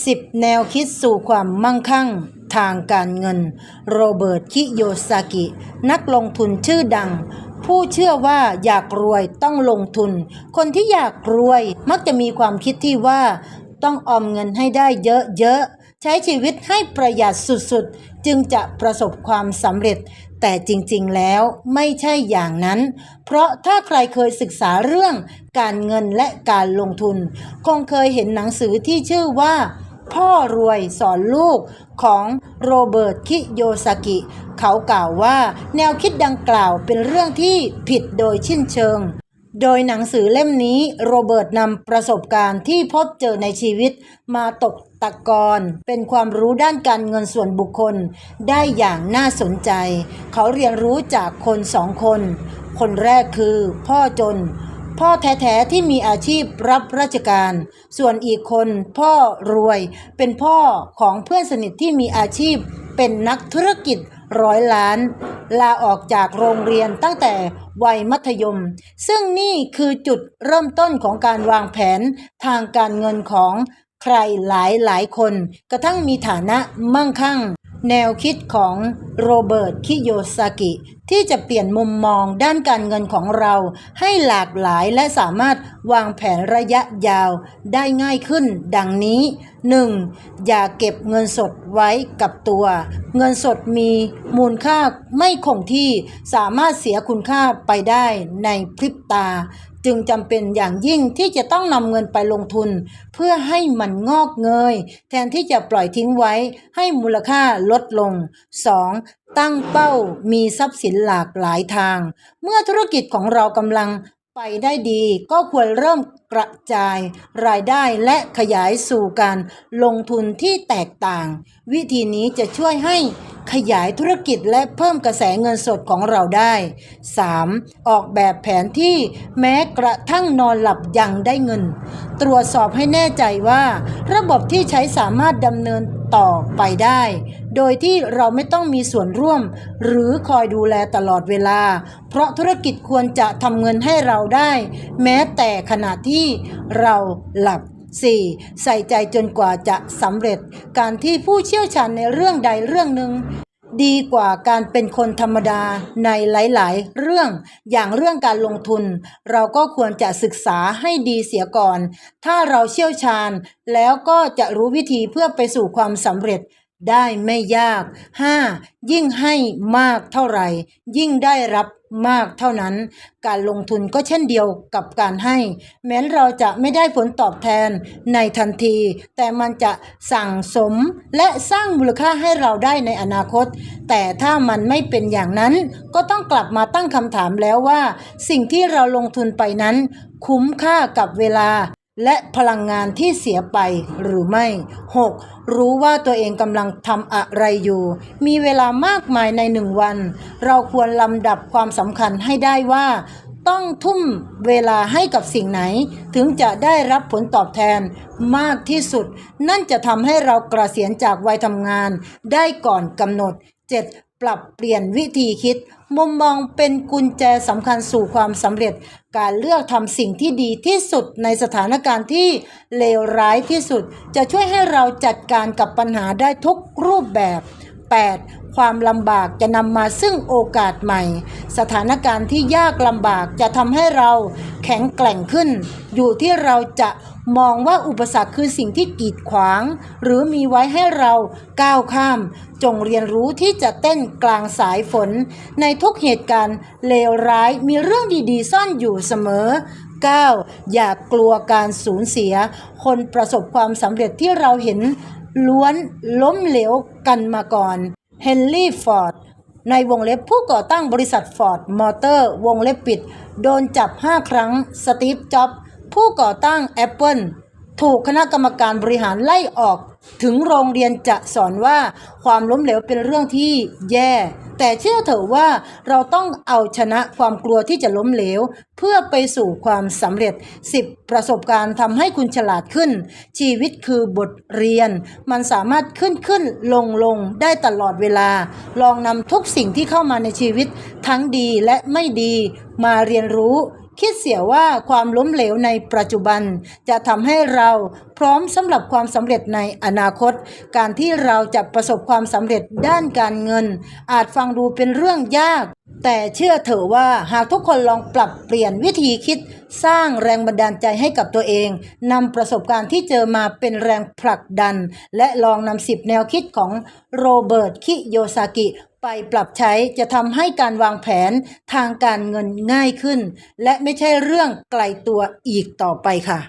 10 แนวคิดสู่ความมั่งคั่งทางการเงิน โรเบิร์ต คิโยซากิ นักลงทุนชื่อดัง ผู้เชื่อว่าอยากรวยต้องลงทุน คนที่อยากรวยมักจะมีความคิดที่ว่า ต้องออมเงินให้ได้เยอะๆ ใช้ชีวิตให้ประหยัดสุดๆ จึงจะประสบความสำเร็จ แต่จริงๆแล้วไม่ใช่อย่างนั้น เพราะถ้าใครเคยศึกษาเรื่องการเงินและการลงทุน คงเคยเห็นหนังสือที่ชื่อว่าพ่อรวยสอนลูกของโรเบิร์ตคิโยซากิ เขากล่าวว่าแนวคิดดังกล่าวเป็นเรื่องที่ผิดโดยชิ้นเชิง โดยหนังสือเล่มนี้โรเบิร์ตนำประสบการณ์ที่พบเจอในชีวิตมาตกตะกอนเป็นความรู้ด้านการเงินส่วนบุคคล ได้อย่างน่าสนใจ เขาเรียนรู้จากคนสองคน คนแรกคือพ่อจน พ่อแท้ๆที่มีอาชีพรับราชการ ส่วนอีกคนพ่อรวย เป็นพ่อของเพื่อนสนิทที่มีอาชีพเป็นนักธุรกิจร้อยล้าน ลาออกจากโรงเรียนตั้งแต่วัยมัธยม ซึ่งนี่คือจุดเริ่มต้นของการวางแผนทางการเงินของใครหลายหลายคน กระทั่งมีฐานะมั่งคั่ง แนวคิดของโรเบิร์ตคิโยซากิ ที่จะเปลี่ยนมุมมองด้านการเงินของเราให้หลากหลายและสามารถวางแผนระยะยาวได้ง่ายขึ้น ดังนี้ 1. อย่าเก็บเงินสดไว้กับตัว เงินสดมีมูลค่าไม่คงที่สามารถเสียคุณค่าไปได้ในพริบตา จึงจำเป็นอย่างยิ่งที่จะต้องนำเงินไปลงทุน เพื่อให้มันงอกเงย แทนที่จะปล่อยทิ้งไว้ให้มูลค่าลดลง 2. ตั้งเป้ามีทรัพย์สินหลากหลายทาง เมื่อธุรกิจของเรากำลังไปได้ดีก็ควรเริ่มกระจาย รายได้และขยายสู่การลงทุนที่แตกต่าง วิธีนี้จะช่วยให้ ขยายธุรกิจและเพิ่มกระแสเงินสดของเราได้ 3. ออกแบบแผนที่แม้กระทั่งนอนหลับยังได้เงิน ตรวจสอบให้แน่ใจว่า ระบบที่ใช้สามารถดำเนินต่อไปได้ โดยที่เราไม่ต้องมีส่วนร่วม หรือคอยดูแลตลอดเวลา เพราะธุรกิจควรจะทำเงินให้เราได้ แม้แต่ขณะที่เราหลับ 4. ใส่ใจจนกว่าจะสำเร็จ การที่ผู้เชี่ยวชาญในเรื่องใดเรื่องหนึ่งดีกว่าการเป็นคนธรรมดาในหลาย ๆ เรื่องอย่างเรื่องการลงทุน เราก็ควรจะศึกษาให้ดีเสียก่อน ถ้าเราเชี่ยวชาญ แล้วก็จะรู้วิธีเพื่อไปสู่ความสำเร็จได้ไม่ยาก 5. ยิ่งให้มากเท่าไหร่ ยิ่งได้รับ มากเท่านั้น การลงทุนก็เช่นเดียวกับการให้ แม้นเราจะไม่ได้ผลตอบแทนในทันที แต่มันจะสั่งสมและสร้างมูลค่าให้เราได้ในอนาคต แต่ถ้ามันไม่เป็นอย่างนั้นก็ต้องกลับมาตั้งคำถามแล้วว่า สิ่งที่เราลงทุนไปนั้น คุ้มค่ากับเวลา และพลังงานที่เสียไปหรือไม่ 6. รู้ว่าตัวเองกำลังทำอะไรอยู่ มีเวลามากมายในหนึ่งวัน เราควรลำดับความสำคัญให้ได้ว่า ต้องทุ่มเวลาให้กับสิ่งไหน ถึงจะได้รับผลตอบแทนมากที่สุด นั่นจะทำให้เรากระเสียนจากวัยทำงานได้ก่อนกำหนด 7. ปรับเปลี่ยนวิธีคิด มุมมองเป็นกุญแจสำคัญสู่ความสำเร็จ การเลือกทำสิ่งที่ดีที่สุดในสถานการณ์ที่เลวร้ายที่สุด จะช่วยให้เราจัดการกับปัญหาได้ทุกรูปแบบ 8. ความลำบากจะนำมาซึ่งโอกาสใหม่ สถานการณ์ที่ยากลำบากจะทำให้เราแข็งแกร่งขึ้น อยู่ที่เราจะมองว่าอุปสรรคคือสิ่งที่กีดขวาง หรือมีไว้ให้เราก้าวข้าม จงเรียนรู้ที่จะเต้นกลางสายฝน ในทุกเหตุการณ์เลวร้ายมีเรื่องดีๆ ซ่อนอยู่เสมอ 9. อย่ากลัวการสูญเสีย คนประสบความสำเร็จที่เราเห็น ล้วนล้มเหลวกันมาก่อนเฮนรี่ฟอร์ดในวงเล็บผู้ก่อตั้งบริษัทฟอร์ดมอเตอร์วงเล็บปิด โดนจับ 5 ครั้ง สตีฟจ็อบผู้ก่อตั้ง Apple ถูกคณะกรรมการบริหารไล่ออก ถึงโรงเรียนจะสอนว่าความล้มเหลวเป็นเรื่องที่แย่ แต่เชื่อเถอะว่าเราต้องเอาชนะความกลัวที่จะล้มเหลว เพื่อไปสู่ความสำเร็จ 10 ประสบการณ์ทำให้คุณฉลาดขึ้น ชีวิตคือบทเรียน มันสามารถขึ้นขึ้นลงลงได้ตลอดเวลา ลองนำทุกสิ่งที่เข้ามาในชีวิตทั้งดีและไม่ดีมาเรียนรู้ คิดเสียว่าความล้มเหลวในปัจจุบัน จะทำให้เราพร้อมสำหรับความสำเร็จในอนาคต การที่เราจะประสบความสำเร็จด้านการเงิน อาจฟังดูเป็นเรื่องยาก แต่เชื่อเถอะว่าหากทุกคนลองปรับเปลี่ยนวิธีคิด สร้างแรงบันดาลใจให้กับตัวเองนำประสบการณ์ที่เจอมาเป็นแรงผลักดัน และลองนำสิบแนวคิดของโรเบิร์ตคิโยซากิ ไปปรับใช้จะทำให้การวางแผนทางการเงินง่ายขึ้น และไม่ใช่เรื่องไกลตัวอีกต่อไปค่ะ